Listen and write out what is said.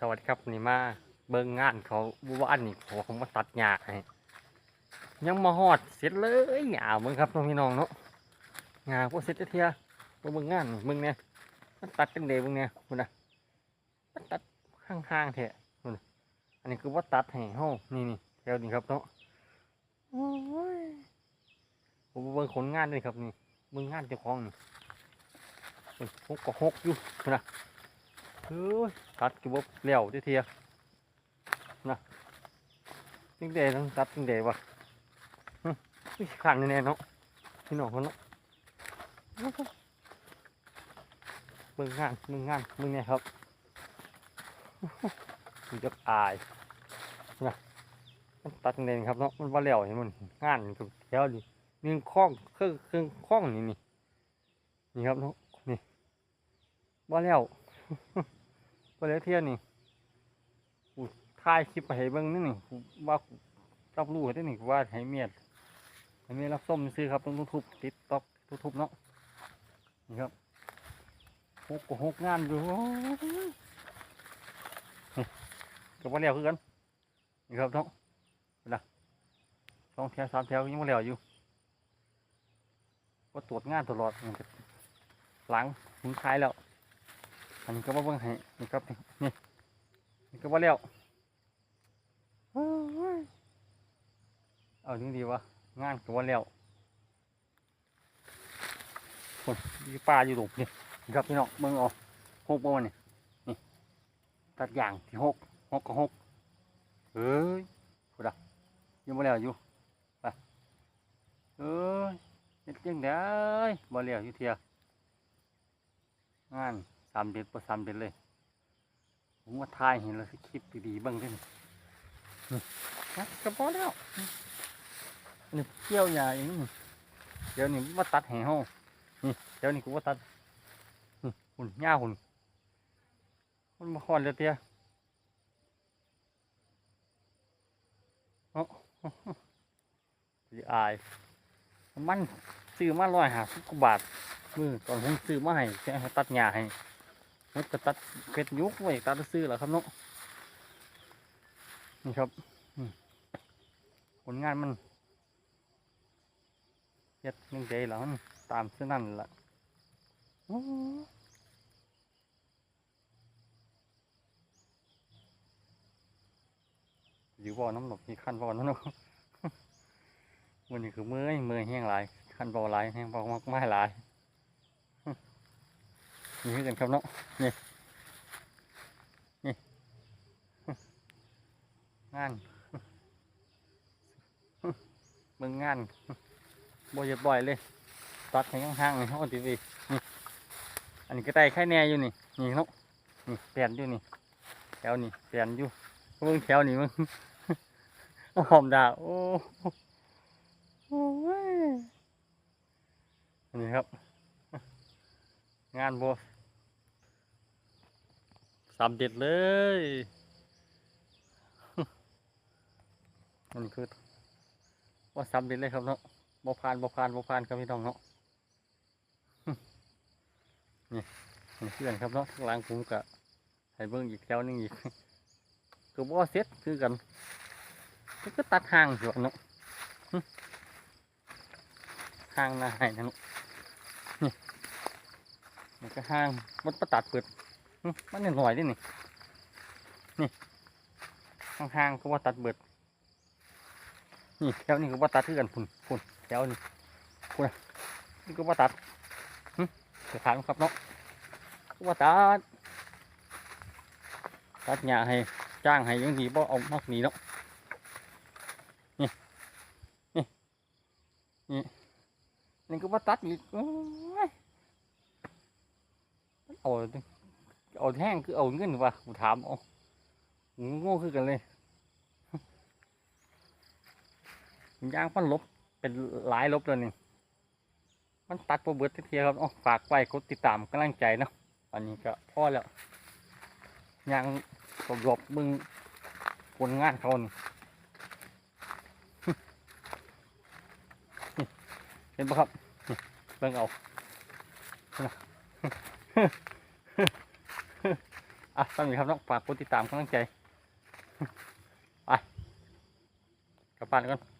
สวัสดีครับนี่มาเบิ่งงานเขาว่านนี่เขาเขามาตัดหญ้าให้ยังมาฮอดเสร็จเลยหญ้าเบิ่งครับน้องพี่น้องเนาะหญ้าพวกเสร็จเทียเบิ่งงานเบิ่งเนี่ยมันตัดจังเดเบิ่งเนี่ยคุณนะมันตัดห่างๆแท้คุณน่ะอันนี้คือว่าตัดให้เฮานี่นี่แถวนี้ครับเนาะโอ้ยผมเบิ่งผลงานด้วยครับนี่เบิ่งงานเจ้าของนี่เบิ่งหกก็หกอยู่คุณนะ เฮ้ยตัดกี่บบเลี้ยวทีเทียนะยิ่งเดต้องตัดยิ่งเดวะฮึนี่ขันแน่เนาะพี่น้องคนเนาะมึงงานมึงงานมึงเนี่ยครับมึงจะอายนะมันตัดเด่นครับเนาะมันว่าเลี้ยวเห็นมันงานอยู่แถวนี้นี่คล้องเครื่องเครื่องคล้องนี่นี่นี่ครับเนาะนี่ว่าเลี้ยว แล้วเที่ยนี่กูถ่ายคลิปไปให้เบิ่งนี่นี่กูว่ากูรับรู้ได้นี่กูว่าให้เมียดให้เมียรับส้มซื้อครับต้องทุบติดต็อกทุบเนาะนี่ครับหกก็หกงานอยู่โอ้ยนี่ก็บ่แล้วคือกันนี่ครับเนาะเวลาสองแถวสามแถวยังบ่แล้วอยู่ก็ตรวจงานตลอดหลังหุนท้ายแล้ว อันนี้ก็มาเบิ่งให้นี่ครับนี่นี่ก็ว่าแล้วโอ้ยเอาจริงดีวะงานก็ว่าแล้วคนมีปลาอยู่หลุมนี่นี่ครับพี่น้องเบิ่งเอาหกบ่วะนี่นี่ตัดอย่างที่หกหกก็หกเอ้ยพูดอะยังบ่แล้วอยู่ไปเอ้ยเฮ็ดจังได้บ่แล้วอยู่เทียงานามเดือนประสามเดือนเลยผมว่าทายเห็นแล้วคลิปดีๆบ้างด้วยนะกระเพาะแล้วนี่เกี่ยวใหญ่างเดี๋ยวนี้มาตัดแห่ห้องนี่เดี๋ยวนี้กูว่าตัดหุ่นหญ้าหุ่นมันมาคอนเลยเตี้ยเอ้าสิอายมันซื้อมาร้อยหาสิบกว่าบาทมือตอนผมซื้อมาให้แค่ให้ตัดหญ้าให้ มันก็ตัดเพชรยุกไว้ตัดซื้อแหละครับเนาะนี่ครับผลงานมันเฮ็ดยังงล่ะมันตามเส้นนั่นละอยู่บ่อน้ำหนกมีขั้นบ่อน้ำหนกวันนี้คือเมื่อยเมื่อยแห้งหลายขั้นบ่อหลายแห้งบ่อมากไม่หลาย นี่คือกันครับเนาะนี่นี่งานเบิ่งงานบ่อยบ่อยเลยตัดให้ห่างๆนี่เขาทีวีนี่อันนี้ก็ได้ไข่แน่อยู่นี่นี่เนาะนี่เปลี่ยนอยู่นี่แถวนี่เปลี่ยนอยู่เบิ่งแถวนี่มึงหอมดาโอ้โอ้ยอันนี้ครับ งานโบ สามเด็ดเลยอันคือว่าสามเด็ดเลยครับเนาะบ่ผ่านบ่ผ่านบ่ผ่านครับพี่น้องเนาะนี่นี่เพื่อนครับเนาะข้างหลังผมกะให้เบิ่งอีกแถวนึงอีกคือบ่เสร็จคือกันก็ตัดห่างอยู่เนาะห่างนาให้นะนาะมันก็ห้างมันประตัดเปิด มันหน่อยดินี่ นี่ห้างๆก็ว่าตัดเบิด นี่แถวนี้ก็ว่าตัดคือกันพุ่นพุ่นแถวนี้พุ่นนี่ก็ว่าตัดหึเดี๋ยวถามครับเนาะก็ว่าตัด ตัดหญ้าให้จ้างให้ยังดีบ่เอามากนี้เนาะนี่ นี่ นี่ นี่ก็ว่าตัดอีกโอ้ยเอาเอาแห้งคือเอาเงินวะผมถามเอาผมโง่คือกันเลยย่างมันลบเป็นหลายลบแล้วนี่มันตัดโปรเบิร์ตเทียครับอ๋อฝากไว้กดติดตามกำลังใจเนาะอันนี้ก็พอแล้วย่างกรบมึงผลงานเขานี่เห็นปะครับเบิ่งเอา อะสวัสดีครับน้องฝากกดติดตามกำลังใจ ไปกลับบ้านก่อน